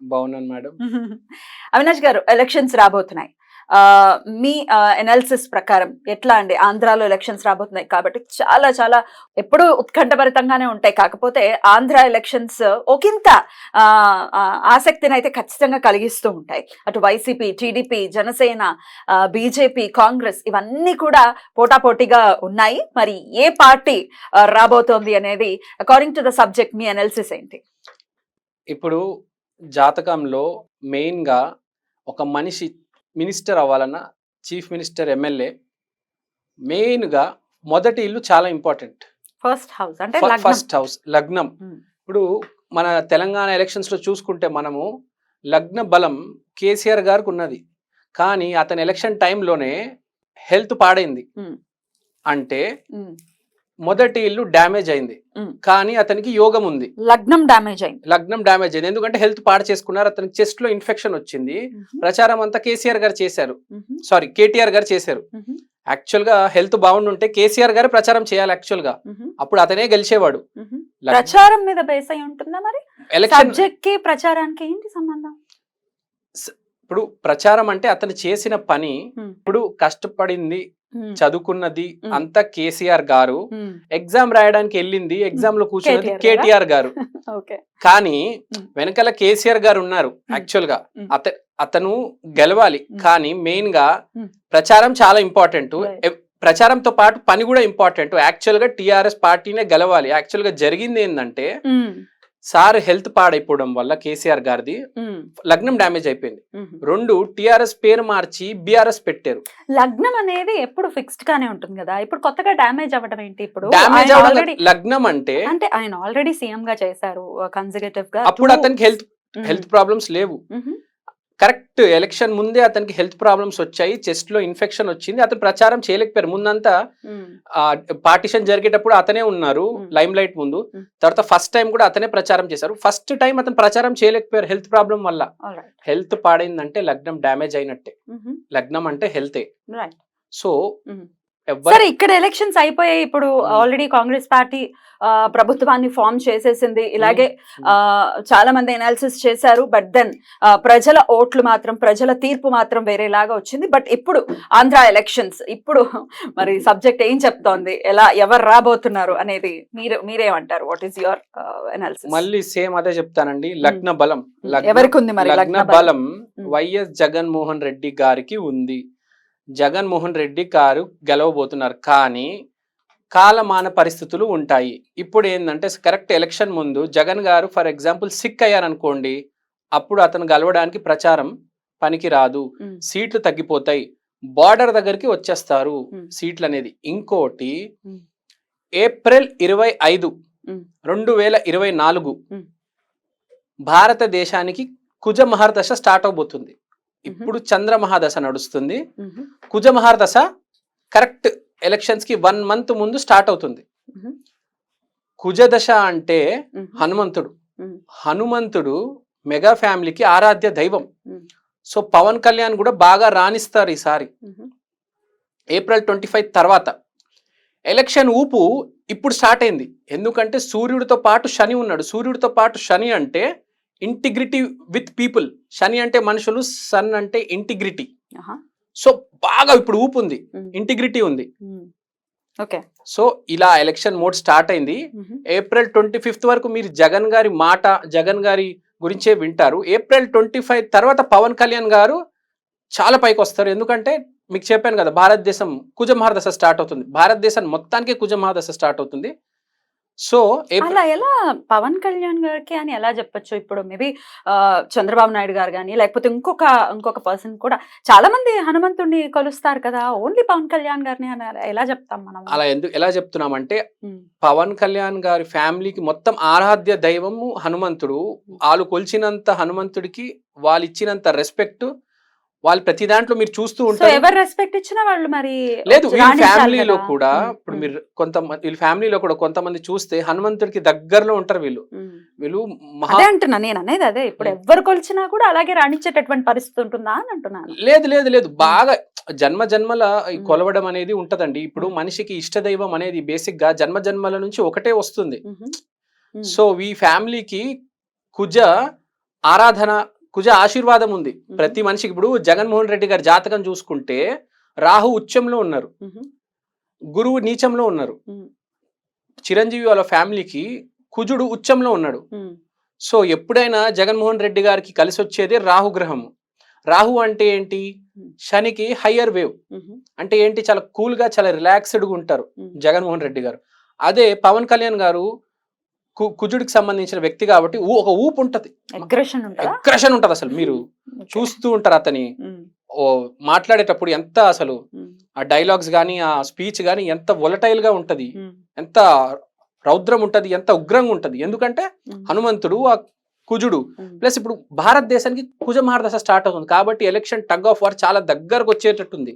బాగున్నాను మేడం. అవినాష్ గారు ఎలక్షన్స్ రాబోతున్నాయి. ఆ, మీ ఎనాలిసిస్ ప్రకారం ఎట్లా అండి? ఆంధ్రాలో ఎలక్షన్స్ రాబోతున్నాయి కాబట్టి చాలా చాలా ఎప్పుడూ ఉత్కంఠభరితంగానే ఉంటాయి. కాకపోతే ఆంధ్ర ఎలక్షన్స్ ఒకంత ఆసక్తిని అయితే ఖచ్చితంగా కలిగిస్తూ ఉంటాయి. అటు YCP TDP Janasena BJP Congress ఇవన్నీ కూడా పోటాపోటీగా ఉన్నాయి. మరి ఏ పార్టీ రాబోతోంది అనేది అకార్డింగ్ టు ద సబ్జెక్ట్ మీ ఎనాలిసిస్ ఏంటి? ఇప్పుడు జాతకంలో మెయిన్గా ఒక మనిషి మినిస్టర్ అవ్వాలన్నా చీఫ్ మినిస్టర్ ఎమ్మెల్యే మెయిన్గా మొదటి ఇల్లు చాలా ఇంపార్టెంట్ ఫస్ట్ హౌస్ అంటే లగ్నం. ఫస్ట్ హౌస్ లగ్నం. ఇప్పుడు మన తెలంగాణ ఎలక్షన్స్లో చూసుకుంటే మనము లగ్న బలం కేసీఆర్ గారికి ఉన్నది కానీ అతని ఎలక్షన్ టైంలోనే హెల్త్ పాడైంది. అంటే. మొదటి ఇల్లు డ్యామేజ్ అయింది. కానీ అతనికి యోగం ఉంది. లగ్నం డ్యామేజ్ అయింది. లగ్నం డ్యామేజ్ అయింది. ఎందుకంటే హెల్త్ పాడు చేసుకున్నారు. అతనికి చెస్ట్లో ఇన్ఫెక్షన్ వచ్చింది. ప్రచారం అంతా కేసీఆర్ గారు చేశారు. సారీ కేటీఆర్ గారు చేశారు. యాక్చువల్గా హెల్త్ బాగుండుంటే కేసీఆర్ గారు ప్రచారం చేయాలి యాక్చువల్గా అప్పుడు అతనే గెలిచేవాడు. ప్రచారం మీద బేస్ అయి ఉంటుందా మరి? ఎలక్షన్ సబ్జెక్ట్కి ప్రచారానికి ఏంటి సంబంధం? ఇప్పుడు ప్రచారం అంటే అతను చేసిన పని. ఇప్పుడు కష్టపడింది చదువుకున్నది. అంతా కేసీఆర్ గారు ఎగ్జామ్ రాయడానికి వెళ్ళింది ఎగ్జామ్లో కూర్చున్నది? కేటీఆర్ గారు కానీ. వెనకాల కేసీఆర్ గారు ఉన్నారు. యాక్చువల్గా. అత అతను గెలవాలి. కానీ మెయిన్గా. ప్రచారం చాలా ఇంపార్టెంట్. ప్రచారంతో పాటు పని కూడా ఇంపార్టెంట్ యాక్చువల్గా టిఆర్ఎస్ పార్టీనే గెలవాలి యాక్చువల్గా జరిగింది ఏంటంటే సార్ హెల్త్ పాడైపోవడం వల్ల కేసీఆర్ గారిది లగ్నం డ్యామేజ్ అయిపోయింది. రెండు టిఆర్ఎస్ పేరు మార్చి బిఆర్ఎస్ పెట్టారు. లగ్నం అనేది ఎప్పుడు ఫిక్స్డ్ గానే ఉంటుంది కదా? ఇప్పుడు కొత్తగా డ్యామేజ్ అవ్వడం ఏంటి ఇప్పుడు? లగ్నం అంటే అంటే ఆయన ఆల్రెడీ సీఎం గా చేశారు కన్సిగేటివ్గా. అప్పుడు అతనికి హెల్త్. హెల్త్ ప్రాబ్లమ్స్ లేవు. కరెక్ట్ ఎలక్షన్ ముందే అతనికి హెల్త్ ప్రాబ్లమ్స్ వచ్చాయి చెస్ట్లో ఇన్ఫెక్షన్ వచ్చింది అతను ప్రచారం చేయలేకపోయారు ముందంతా. పార్టిషన్ జరిగేటప్పుడు అతనే ఉన్నారు. లైమ్ లైట్ ముందు. తర్వాత ఫస్ట్ టైం కూడా అతనే ప్రచారం చేశారు ఫస్ట్ టైం అతను ప్రచారం చేయలేకపోయారు హెల్త్ ప్రాబ్లం వల్ల. హెల్త్ పాడైందంటే లగ్నం డ్యామేజ్ అయినట్టే. లగ్నం అంటే హెల్తే. సో సరే ఇక్కడ ఎలక్షన్స్ అయిపోయాయి. ఇప్పుడు. ఆల్రెడీ కాంగ్రెస్ పార్టీ ప్రభుత్వాన్ని ఫామ్ చేసేసింది. ఇలాగే చాలా మంది ఎనాలిసిస్ చేశారు. బట్ దెన్ ప్రజల ఓట్లు మాత్రం ప్రజల తీర్పు మాత్రం వేరేలాగా వచ్చింది. బట్ ఇప్పుడు ఆంధ్ర ఎలక్షన్స్ ఇప్పుడు మరి సబ్జెక్ట్ ఏం చెప్తోంది? ఎలా ఎవరు రాబోతున్నారు అనేది మీరు మీరేమంటారు? వాట్ ఈస్ యువర్ ఎనాలిసిస్ మళ్ళీ సేమ్ అదే చెప్తానండి. లగ్న బలం ఎవరికి ఉంది మరి? లగ్న బలం? వైఎస్ జగన్మోహన్ రెడ్డి గారికి ఉంది. జగన్మోహన్ రెడ్డి గారు గెలవబోతున్నారు కానీ కాలమాన పరిస్థితులు ఉంటాయి ఇప్పుడు ఏంటంటే కరెక్ట్ ఎలక్షన్ ముందు జగన్ గారు ఫర్ ఎగ్జాంపుల్ సిక్ అయ్యారనుకోండి అప్పుడు అతను గెలవడానికి ప్రచారం పనికి రాదు. సీట్లు తగ్గిపోతాయి బార్డర్ దగ్గరికి వచ్చేస్తారు. సీట్లు అనేది ఇంకోటి. ఏప్రిల్ ఇరవై ఐదు. రెండు వేల ఇరవై నాలుగు. భారతదేశానికి కుజ మహర్దశ స్టార్ట్ అవబోతుంది ఇప్పుడు చంద్ర మహాదశ నడుస్తుంది. కుజ మహర్దశ కరెక్ట్ ఎలక్షన్స్కి వన్ మంత్ ముందు స్టార్ట్ అవుతుంది. కుజ దశ అంటే. హనుమంతుడు. హనుమంతుడు మెగా ఫ్యామిలీకి ఆరాధ్య దైవం. సో పవన్ కళ్యాణ్ కూడా బాగా రాణిస్తారు ఈసారి. ఏప్రిల్ ట్వంటీ ఫైవ్ తర్వాత ఎలక్షన్ ఊపు ఇప్పుడు స్టార్ట్ అయింది ఎందుకంటే సూర్యుడితో పాటు శని ఉన్నాడు సూర్యుడితో పాటు శని అంటే ఇంటిగ్రిటీ విత్ పీపుల్ శని అంటే మనుషులు సన్ అంటే ఇంటిగ్రిటీ. సో బాగా ఇప్పుడు ఊపు ఉంది. ఇంటిగ్రిటీ ఉంది. ఓకే. సో ఇలా ఎలక్షన్ మోడ్ స్టార్ట్ అయింది. ఏప్రిల్ ట్వంటీ ఫిఫ్త్ వరకు మీరు జగన్ గారి మాట జగన్ గారి గురించే వింటారు. ఏప్రిల్ ట్వంటీ ఫైవ్ తర్వాత పవన్ కళ్యాణ్ గారు చాలా పైకి వస్తారు. ఎందుకంటే మీకు చెప్పాను కదా భారతదేశం కుజ మహాదశ స్టార్ట్ అవుతుంది. భారతదేశం మొత్తానికి కుజ మహాదశ స్టార్ట్ అవుతుంది. సో అలా ఎలా పవన్ కళ్యాణ్ గారికి అని ఎలా చెప్పొచ్చు? ఇప్పుడు మేబీ చంద్రబాబు నాయుడు గారు కానీ లేకపోతే ఇంకొక ఇంకొక పర్సన్ కూడా. చాలా మంది హనుమంతుడిని కొలుస్తారు కదా! ఓన్లీ పవన్ కళ్యాణ్ గారిని అని ఎలా చెప్తాం మనం? అలా ఎందుకు ఎలా చెప్తున్నామంటే పవన్ కళ్యాణ్ గారి ఫ్యామిలీకి మొత్తం ఆరాధ్య దైవము హనుమంతుడు. వాళ్ళు కొలిచినంత హనుమంతుడికి వాళ్ళు ఇచ్చినంత రెస్పెక్ట్ వాళ్ళు ప్రతి దాంట్లో మీరు చూస్తూ ఉంటారు ఎవరు రెస్పెక్ట్ ఇచ్చినా వాళ్ళు మరి లేదు వీళ్ళ ఫ్యామిలీలో. కూడా ఇప్పుడు మీరు కొంతమంది వీళ్ళ ఫ్యామిలీలో కూడా కొంతమంది చూస్తే హనుమంతుడికి దగ్గరలో ఉంటారు వీళ్ళు. వీళ్ళు అదే అంటున్నా నేను అనేది అదే ఇప్పుడు ఉమ్. ఎవ్వరు కొలిచినా కూడా అలాగే రాణించేటటువంటి పరిస్థితి ఉంటుందా అని అంటున్నాను లేదు లేదు లేదు బాగా జన్మ జన్మల. కొలవడం అనేది ఉంటదండి ఇప్పుడు. మనిషికి ఇష్టదైవం అనేది బేసిక్గా జన్మ జన్మల నుంచి ఒకటే వస్తుంది. సో ఈ ఫ్యామిలీకి కుజ ఆరాధన కుజ ఆశీర్వాదం ఉంది. ప్రతి మనిషికి ఇప్పుడు జగన్మోహన్ రెడ్డి గారి జాతకం చూసుకుంటే రాహు ఉచ్చంలో ఉన్నారు. గురువు నీచంలో ఉన్నారు. చిరంజీవి వాళ్ళ ఫ్యామిలీకి కుజుడు ఉచ్చంలో ఉన్నాడు. సో ఎప్పుడైనా జగన్మోహన్ రెడ్డి గారికి కలిసి వచ్చేది రాహు గ్రహము రాహు అంటే ఏంటి. శనికి హయ్యర్ వేవ్. అంటే ఏంటి చాలా కూల్గా చాలా రిలాక్స్డ్గా ఉంటారు. జగన్మోహన్ రెడ్డి గారు అదే పవన్ కళ్యాణ్ గారు కుజుడికి సంబంధించిన వ్యక్తి కాబట్టి ఒక ఊపు ఉంటది అగ్రెషన్ ఉంటుందా అసలు మీరు. చూస్తూ ఉంటారు అతని మాట్లాడేటప్పుడు ఎంత అసలు. ఆ డైలాగ్స్ కానీ ఆ స్పీచ్ కానీ ఎంత వొలటైల్గా ఉంటది. ఎంత రౌద్రం ఉంటది ఎంత ఉగ్రంగా ఉంటది ఎందుకంటే. హనుమంతుడు ఆ కుజుడు. ప్లస్ ఇప్పుడు భారతదేశానికి కుజ మహారదశ స్టార్ట్ అవుతుంది. కాబట్టి ఎలక్షన్ టగ్ ఆఫ్ వార్ చాలా దగ్గరకు వచ్చేటట్టుంది.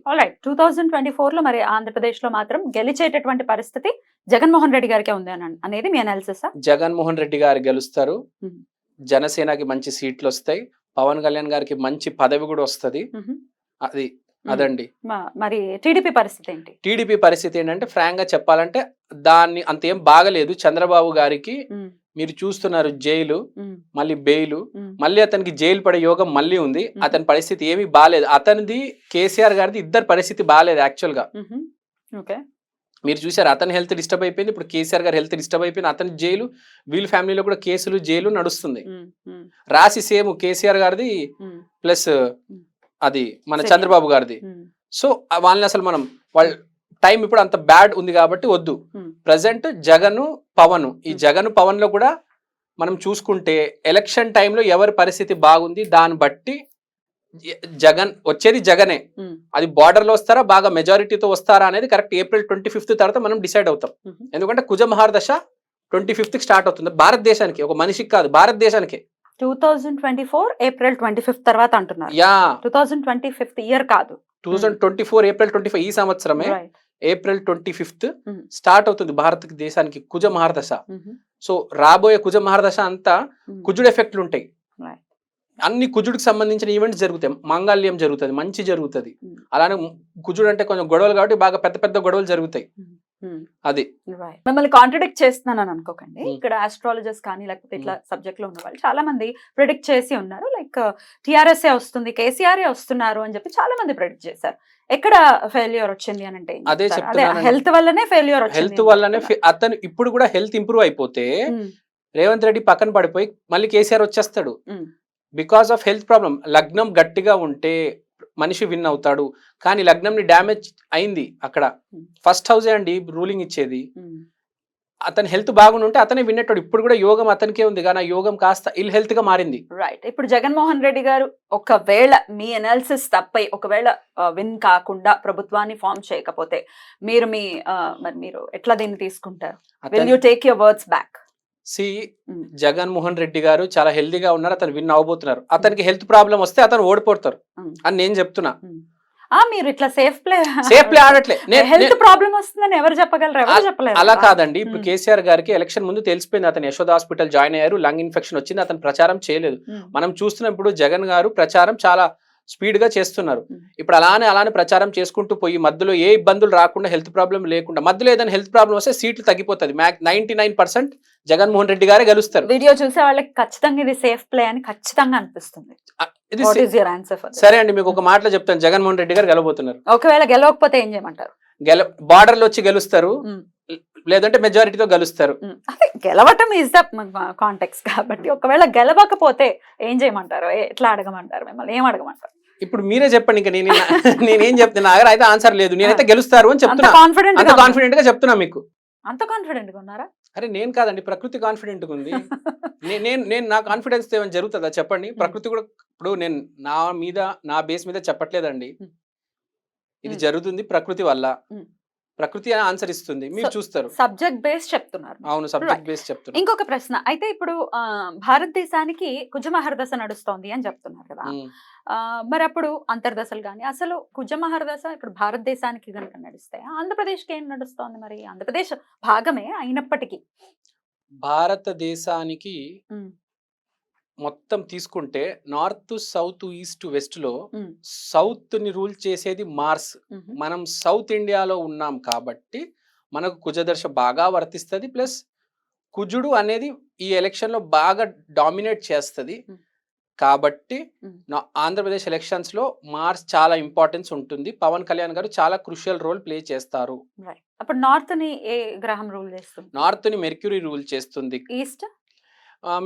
టూ థౌజండ్ ట్వంటీ ఫోర్లో మరి ఆంధ్రప్రదేశ్లో మాత్రం గెలిచేటటువంటి పరిస్థితి జగన్మోహన్ రెడ్డి గారికి ఉంది అని అనేది మీ అనాలిసిస్ జగన్మోహన్ రెడ్డి గారు గెలుస్తారు. జనసేనకి మంచి సీట్లు వస్తాయి. పవన్ కళ్యాణ్ గారికి మంచి పదవి కూడా వస్తది. అది అదండి. మరి టీడీపీ పరిస్థితి ఏంటి? టీడీపీ పరిస్థితి ఏంటంటే ఫ్రాంక్గా చెప్పాలంటే దాన్ని అంతేం బాగలేదు. చంద్రబాబు గారికి. మీరు చూస్తున్నారు జైలు. మళ్ళీ బెయిల్. మళ్ళీ అతనికి జైలు పడే యోగం మళ్ళీ ఉంది. అతని పరిస్థితి ఏమీ బాగాలేదు అతనిది కేసీఆర్ గారిది ఇద్దరు పరిస్థితి బాగాలేదు యాక్చువల్గా. ఓకే మీరు చూసారు అతని హెల్త్ డిస్టర్బ్ అయిపోయింది ఇప్పుడు కేసీఆర్ గారి హెల్త్ డిస్టర్బ్ అయిపోయింది అతని జైలు వీళ్ళ ఫ్యామిలీలో కూడా కేసులు జైలు నడుస్తుంది. రాసి సేమ్ కేసీఆర్ గారిది. ప్లస్ అది మన. చంద్రబాబు గారిది. సో వాళ్ళని అసలు మనం వాళ్ళ టైం ఇప్పుడు అంత బ్యాడ్ ఉంది కాబట్టి వద్దు. ప్రజెంట్ జగన్ పవన్ ఈ. జగన్ పవన్లో కూడా మనం చూసుకుంటే ఎలక్షన్ టైంలో ఎవరి పరిస్థితి బాగుంది దాన్ని బట్టి జగన్ వచ్చేది జగనే. అది border లో వస్తారా బాగా మెజారిటీతో వస్తారా అనేది కరెక్ట్ ఏప్రిల్ ట్వంటీ ఫిఫ్త్ తర్వాత మనం డిసైడ్ అవుతాం. ఎందుకంటే కుజ మహారదశ ట్వంటీ ఫిఫ్త్ స్టార్ట్ అవుతుంది భారతదేశానికి ఒక మనిషికి కాదు భారతదేశానికి two thousand twenty four April twenty fifth తర్వాత అంటున్నారు yeah two thousand twenty fifth year కాదు two twenty four April twenty five ఈ సంవత్సరమే. April twenty fifth. స్టార్ట్ అవుతుంది భారత దేశానికి కుజ మహారదశ. సో రాబోయే కుజ మహారదశ అంతా. కుజుడు ఎఫెక్ట్లు ఉంటాయి. అన్ని కుజుడికి సంబంధించిన ఈవెంట్స్ జరుగుతాయి మంగళ్యం జరుగుతుంది మంచి జరుగుతుంది. అలానే కుజుడు అంటే కొంచెం గొడవలు కాబట్టి బాగా పెద్ద పెద్ద గొడవలు జరుగుతాయి. అది. మిమ్మల్ని కాంట్రడిక్ట్ చేస్తున్నాను అని అనుకోకండి. ఇక్కడ ఆస్ట్రాలజర్స్ కానీ లేకపోతే ఇట్లా సబ్జెక్ట్లో ఉన్న వాళ్ళు చాలా మంది ప్రిడిక్ట్ చేసి ఉన్నారు లైక్ టిఆర్ఎస్ వస్తుంది కేసీఆర్ వస్తున్నారు అని చెప్పి చాలా మంది ప్రిడిక్ట్ చేశారు ఎక్కడ ఫెయిల్యూర్ వచ్చింది అని అంటే ఏం అదే? చెప్తున్నానండి. హెల్త్ వల్లనే ఫెయిల్యూర్ హెల్త్ వల్లనే అతను ఇప్పుడు కూడా హెల్త్ ఇంప్రూవ్ అయిపోతే. రేవంత్ రెడ్డి పక్కన పడిపోయి మళ్ళీ కేసీఆర్ వచ్చేస్తాడు. బికాస్ ఆఫ్ హెల్త్ ప్రాబ్లం లగ్నం గట్టిగా ఉంటే మనిషి విన్ అవుతాడు. కానీ లగ్నం ని డ్యామేజ్ అయింది అక్కడ. ఫస్ట్ హౌసే అండి రూలింగ్ ఇచ్చేది. అతని హెల్త్ బాగుంటే అతనే విన్నట్టాడు. ఇప్పుడు కూడా యోగం అతనికే ఉంది. కానీ యోగం కాస్త ఇల్ హెల్త్గా మారింది. రైట్ ఇప్పుడు జగన్మోహన్ రెడ్డి గారు ఒకవేళ మీ అనాలిసిస్ తప్పై ఒకవేళ విన్ కాకుండా ప్రభుత్వాన్ని ఫామ్ చేయకపోతే మీరు మీ మరి మీరు ఎట్లా దీన్ని తీసుకుంటారు? విల్ అతని you take your words back C. Jaganmohan Reddy గారు చాలా హెల్తీగా ఉన్నారు అతను విన్ అవబోతున్నారు అతనికి హెల్త్ ప్రాబ్లం వస్తే అతను ఓడిపోతారు. అని నేను చెప్తున్నా మీరు ఇట్లా safe play safe play ఆడట్లే health problem వస్తుందని ఎవరు చెప్పగలరు ఎవరు అల- చెప్పలేరు అలా కదా. కాదండి ఇప్పుడు. కేసీఆర్ గారికి ఎలక్షన్ ముందు తెలిసిపోయింది అతను యశోద హాస్పిటల్ జాయిన్ అయ్యారు లంగ్ ఇన్ఫెక్షన్ వచ్చింది అతను ప్రచారం చేయలేదు. మనం చూస్తున్నప్పుడు జగన్ గారు ప్రచారం చాలా స్పీడ్గా చేస్తున్నారు. ఇప్పుడు అలానే అలానే ప్రచారం చేసుకుంటూ పోయి మధ్యలో ఏ ఇబ్బందులు రాకుండా హెల్త్ ప్రాబ్లం లేకుండా మధ్యలో ఏదైనా హెల్త్ ప్రాబ్లం వస్తే సీట్లు తగ్గిపోతుంది. Max ninety nine percent Jaganmohan Reddy గారే గెలుస్తారు. వీడియో చూసే వాళ్ళకి ఖచ్చితంగా ఇది సేఫ్ ప్లే అని ఖచ్చితంగా అనిపిస్తుంది. సరే అండి మీకు ఒక మాటలో చెప్తాను. జగన్మోహన్ రెడ్డి గారు గెలబోతున్నారు ఒకవేళ గెలవకపోతే ఏం చేయమంటారు? గెల బార్డర్లో వచ్చి గెలుస్తారు. లేదంటే మెజారిటీతో గెలుస్తారు. అదే గెలవటం ఈజ్ ద కాంటెక్స్ కాబట్టి ఒకవేళ గెలవకపోతే ఏం చేయమంటారు? ఎట్లా అడగమంటారు మిమ్మల్ని? ఏం అడగమంటారు? ఇప్పుడు మీరే చెప్పండి ఇంకా నేను నేనేం చెప్తున్నా? దగ్గర అయితే ఆన్సర్ లేదు. నేనైతే గెలుస్తారు అని చెప్తున్నా. కాన్ఫిడెంట్ అంత కాన్ఫిడెంట్గా చెప్తున్నా మీకు. అంత కాన్ఫిడెంట్గా ఉన్నారా? అరే నేను కాదండి. ప్రకృతి కాన్ఫిడెంట్గా ఉంది. నేను నేను నా కాన్ఫిడెన్స్ ఏమైనా జరుగుతుందా? చెప్పండి. ప్రకృతి కూడా ఇప్పుడు నేను నా మీద నా బేస్ మీద చెప్పట్లేదండి. ఇది. జరుగుతుంది ప్రకృతి వల్ల. ప్రకృతి ఆన్సర్ ఇస్తుంది. మీరు చూస్తారు. సబ్జెక్ట్ బేస్ చెప్తున్నారు. అవును సబ్జెక్ట్ బేస్ చెప్తున్నారు. ఇంకొక ప్రశ్న. అయితే ఇప్పుడు భారతదేశానికి కుజమహర్దశ నడుస్తోంది అని చెప్తున్నారు కదా. మరి అప్పుడు అంతర్దశలు కానీ అసలు కుజమహర్దశ ఇప్పుడు భారతదేశానికి కనుక నడిస్తే ఆంధ్రప్రదేశ్కి ఏం నడుస్తోంది మరి? ఆంధ్రప్రదేశ్ భాగమే అయినప్పటికీ. భారతదేశానికి మొత్తం తీసుకుంటే నార్త్ సౌత్ ఈస్ట్ వెస్ట్లో సౌత్ని రూల్ చేసేది మార్స్. మనం సౌత్ ఇండియాలో ఉన్నాం కాబట్టి మనకు కుజదర్శ బాగా వర్తిస్తుంది ప్లస్ కుజుడు అనేది ఈ ఎలక్షన్లో బాగా డామినేట్ చేస్తుంది. కాబట్టి ఆంధ్రప్రదేశ్ ఎలక్షన్స్లో మార్స్ చాలా ఇంపార్టెన్స్ ఉంటుంది. పవన్ కళ్యాణ్ గారు చాలా క్రుషియల్ రోల్ ప్లే చేస్తారు. అప్పుడు నార్త్ని ఏ గ్రహం రూల్ చేస్తుంది? నార్త్ని మెర్క్యూరీ రూల్ చేస్తుంది. ఈస్ట్?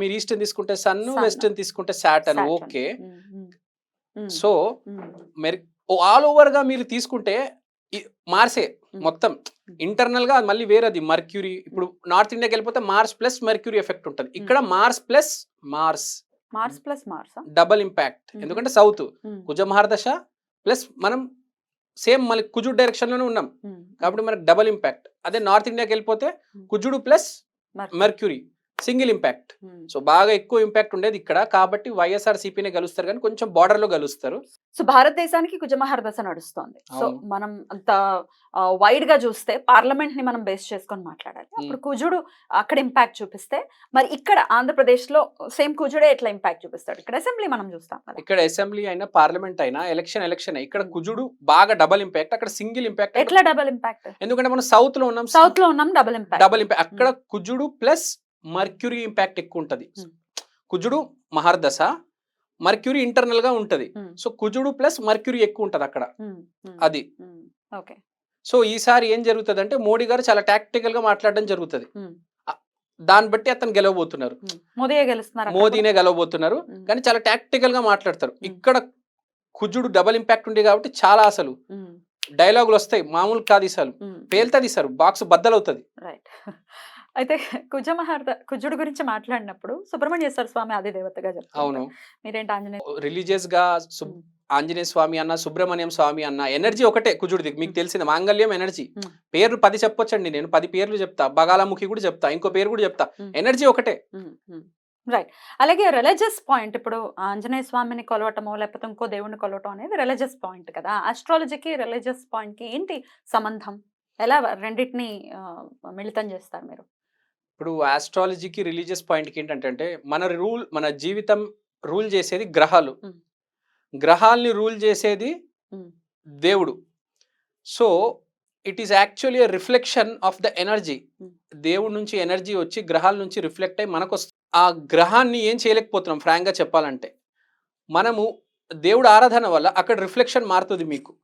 మీరు ఈస్టర్న్ తీసుకుంటే సన్. వెస్టర్న్ తీసుకుంటే సాటర్న్. ఓకే. సో మెర్ ఆల్ ఓవర్గా మీరు తీసుకుంటే మార్సే. మొత్తం. ఇంటర్నల్గా మళ్ళీ వేరేది. మర్క్యూరీ ఇప్పుడు నార్త్ ఇండియాకి వెళ్ళిపోతే మార్స్ ప్లస్ మర్క్యూరీ ఎఫెక్ట్ ఉంటుంది. ఇక్కడ Mars plus Mars. Mars plus Mars? Double impact. ఎందుకంటే సౌత్. కుజ మహారదశ ప్లస్ మనం సేమ్ మళ్ళీ కుజుడు డైరెక్షన్లోనే ఉన్నాం కాబట్టి మనకు డబల్ ఇంపాక్ట్. అదే నార్త్ ఇండియాకి వెళ్ళిపోతే. కుజుడు plus Mercury. Single impact. So బాగా ఎక్కువ ఇంపాక్ట్ ఉండేది ఇక్కడ. కాబట్టి వైఎస్ఆర్ సిపినే గెలుస్తారు కానీ కొంచెం బార్డర్లో గెలుస్తారు. సో భారతదేశానికి కుజమహర్దశ నడుస్తోంది. సో. మనం అంత వైడ్గా చూస్తే పార్లమెంట్ని మనం బేస్ చేసుకొని మాట్లాడాలి. అప్పుడు కుజుడు అక్కడ ఇంపాక్ట్ చూపిస్తే మరి ఇక్కడ ఆంధ్రప్రదేశ్లో సేమ్ కుజుడే ఎట్లా ఇంపాక్ట్ చూపిస్తాడు? ఇక్కడ అసెంబ్లీ మనం చూస్తాం ఇక్కడ అసెంబ్లీ అయినా పార్లమెంట్ అయినా ఎలక్షన్ ఎలక్షన్ ఇక్కడ కుజుడు బాగా డబల్ ఇంపాక్ట్ అక్కడ సింగిల్ ఇంపాక్ట్ ఎట్లా డబల్ ఇంపాక్ట్ ఎందుకంటే మనం సౌత్లో ఉన్నాం సౌత్లో ఉన్నాం డబల్ ఇంపాక్ట్ డబల్ ఇంపాక్ట్ అక్కడ కుజుడు ప్లస్ మర్క్యూరీ ఇంపాక్ట్ ఎక్కువ ఉంటది. కుజుడు మహర్దశ మర్క్యూరీ ఇంటర్నల్గా ఉంటది సో కుజుడు ప్లస్ మర్క్యూరీ ఎక్కువ ఉంటది అక్కడ అది. ఓకే. సో ఈసారి ఏం జరుగుతుంది అంటే మోడీ గారు చాలా టాక్టికల్గా మాట్లాడడం జరుగుతుంది. దాన్ని బట్టి అతను గెలవబోతున్నారు. మోదీనే గెలవబోతున్నారు. కానీ చాలా టాక్టికల్గా మాట్లాడతారు. ఇక్కడ కుజుడు డబల్ ఇంపాక్ట్ ఉంది కాబట్టి చాలా అసలు డైలాగులు వస్తాయి మామూలు కాదు ఉమ్. పేలుతుంది సార్ బాక్స్ బద్దలవుతుంది. రైట్. అయితే కుజమహర్ద కుజుడు గురించి మాట్లాడినప్పుడు సుబ్రహ్మణ్యేశ్వర స్వామి ఆది దేవతగా చెప్తారు అవును మీరేంటి ఆంజనేయ రిలీజియస్గా. ఆంజనేయ స్వామి అన్న సుబ్రహ్మణ్యం స్వామి అన్న ఎనర్జీ ఒకటే కుజుడిది మీకు. తెలిసింది మాంగళ్యం ఎనర్జీ. పేర్లు పది చెప్పొచ్చండి నేను పది పేర్లు చెప్తా బగాలాముఖి కూడా చెప్తా ఇంకో పేరు కూడా చెప్తా. ఎనర్జీ ఒకటే రైట్ అలాగే రిలీజియస్ పాయింట్ ఇప్పుడు ఆంజనేయ స్వామిని కొలవటమో లేకపోతే ఇంకో దేవుడిని కొలవటం అనేది రిలీజియస్ పాయింట్ కదా ఆస్ట్రాలజీకి రిలీజియస్ పాయింట్కి ఏంటి సంబంధం ఎలా రెండింటిని మిళితం చేస్తారు మీరు ఇప్పుడు ఆస్ట్రాలజీకి రిలీజియస్ పాయింట్కి ఏంటంటే మన రూల్ మన జీవితం రూల్ చేసేది గ్రహాలు. గ్రహాల్ని రూల్ చేసేది. దేవుడు so it is actually reflection of the energy. దేవుడి నుంచి ఎనర్జీ వచ్చి గ్రహాల నుంచి రిఫ్లెక్ట్ అయ్యి మనకు ఆ గ్రహాన్ని ఏం చేయలేకపోతున్నాం ఫ్రాంక్గా చెప్పాలంటే మనము దేవుడు ఆరాధన వల్ల అక్కడ రిఫ్లెక్షన్ మారుతుంది మీకు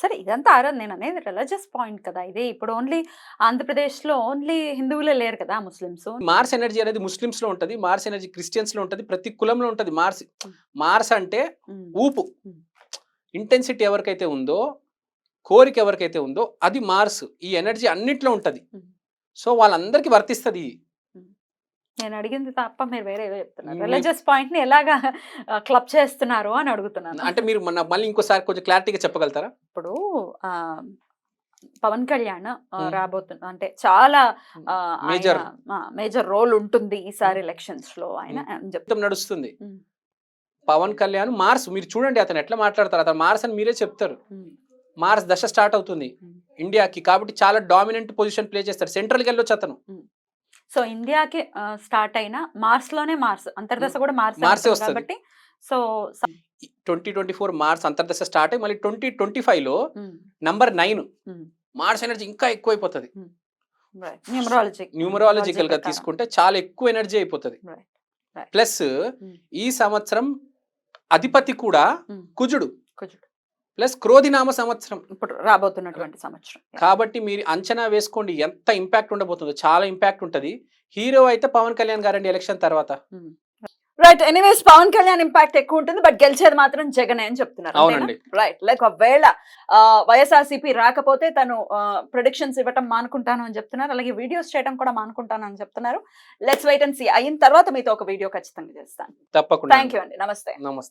సరే ఇదంతా ఆరాధన నేను అనేది రిలీజియస్ పాయింట్ కదా ఇది. ఇప్పుడు ఓన్లీ ఆంధ్రప్రదేశ్లో ఓన్లీ హిందువులే లేరు కదా ముస్లిమ్స్. మార్స్ ఎనర్జీ అనేది ముస్లిమ్స్లో ఉంటది మార్స్ ఎనర్జీ క్రిస్టియన్స్లో ఉంటది ప్రతి కులంలో ఉంటది. మార్స్. మార్స్ అంటే ఊపు. ఇంటెన్సిటీ ఎవరికైతే ఉందో కోరిక ఎవరికైతే ఉందో అది మార్స్. ఈ ఎనర్జీ అన్నిట్లో ఉంటది. సో వాళ్ళందరికీ వర్తిస్తుంది. నేను అడిగింది తప్ప మీరు వేరే ఏదో చెప్తున్నారు. రిలీజియస్ పాయింట్ని ఎలాగా క్లబ్ చేస్తున్నారు అని అడుగుతున్నాను. అంటే మీరు మన మళ్ళీ ఇంకోసారి కొంచెం క్లారిటీగా చెప్పగలుగుతారా? ఇప్పుడు పవన్ కళ్యాణ్. రాబోతున్న అంటే చాలా Major. మేజర్ రోల్ ఉంటుంది ఈసారి ఎలక్షన్స్లో ఆయన మొత్తం నడుస్తుంది. పవన్ కళ్యాణ్ మార్స్ మీరు చూడండి అతను ఎట్లా మాట్లాడతారు. అతను మార్స్ అని మీరే చెప్తారు. మార్స్ దశ స్టార్ట్ అవుతుంది. ఇండియాకి. కాబట్టి చాలా డామినెంట్ పొజిషన్ ప్లే చేస్తారు సెంట్రల్కి వెళ్ళొచ్చు అతను. సో ఇండియాకి స్టార్ట్ అయిన మార్స్లోనే మార్స్ అంతర్దశ కూడా మార్స్ మార్సే. కాబట్టి so twenty twenty four Mars అంతర్దశ స్టార్ట్ అయ్యి మళ్ళీ ట్వంటీ ట్వంటీ ఫైవ్లో నంబర్ నైన్ మార్స్ ఎనర్జీ ఇంకా ఎక్కువైపోతుంది. న్యూమరాలజీ. న్యూమరాలజికల్గా తీసుకుంటే చాలా ఎక్కువ ఎనర్జీ అయిపోతుంది. ప్లస్ ఈ సంవత్సరం అధిపతి కూడా కుజుడు. కుజుడు. ప్లస్ క్రోధినామ సంవత్సరం. ఇప్పుడు రాబోతున్నటువంటి సంవత్సరం. కాబట్టి మీరు అంచనా వేసుకోండి ఎంత ఇంపాక్ట్ ఉండబోతుందో. చాలా ఇంపాక్ట్ ఉంటది. హీరో అయితే పవన్ కళ్యాణ్ గారండి ఎలక్షన్ తర్వాత. Right anyways Pawan Kalyan impact ఎక్కువ ఉంటుంది. బట్ గెలిచేది మాత్రం జగనే అని చెప్తున్నారు. అవునండి. రైట్ లైక్ ఒకవేళ వైఎస్ఆర్సీపీ రాకపోతే తను ప్రొడిక్షన్స్ ఇవ్వటం మానుకుంటాను అని చెప్తున్నారు. అలాగే వీడియోస్ చేయడం కూడా మానుకుంటాను అని చెప్తున్నారు. లెట్స్ వెయిట్ అండ్ సీ అయిన తర్వాత మీతో ఒక వీడియో ఖచ్చితంగా చేస్తాను. తప్పకుండా థ్యాంక్ యూ అండి. నమస్తే. నమస్తే.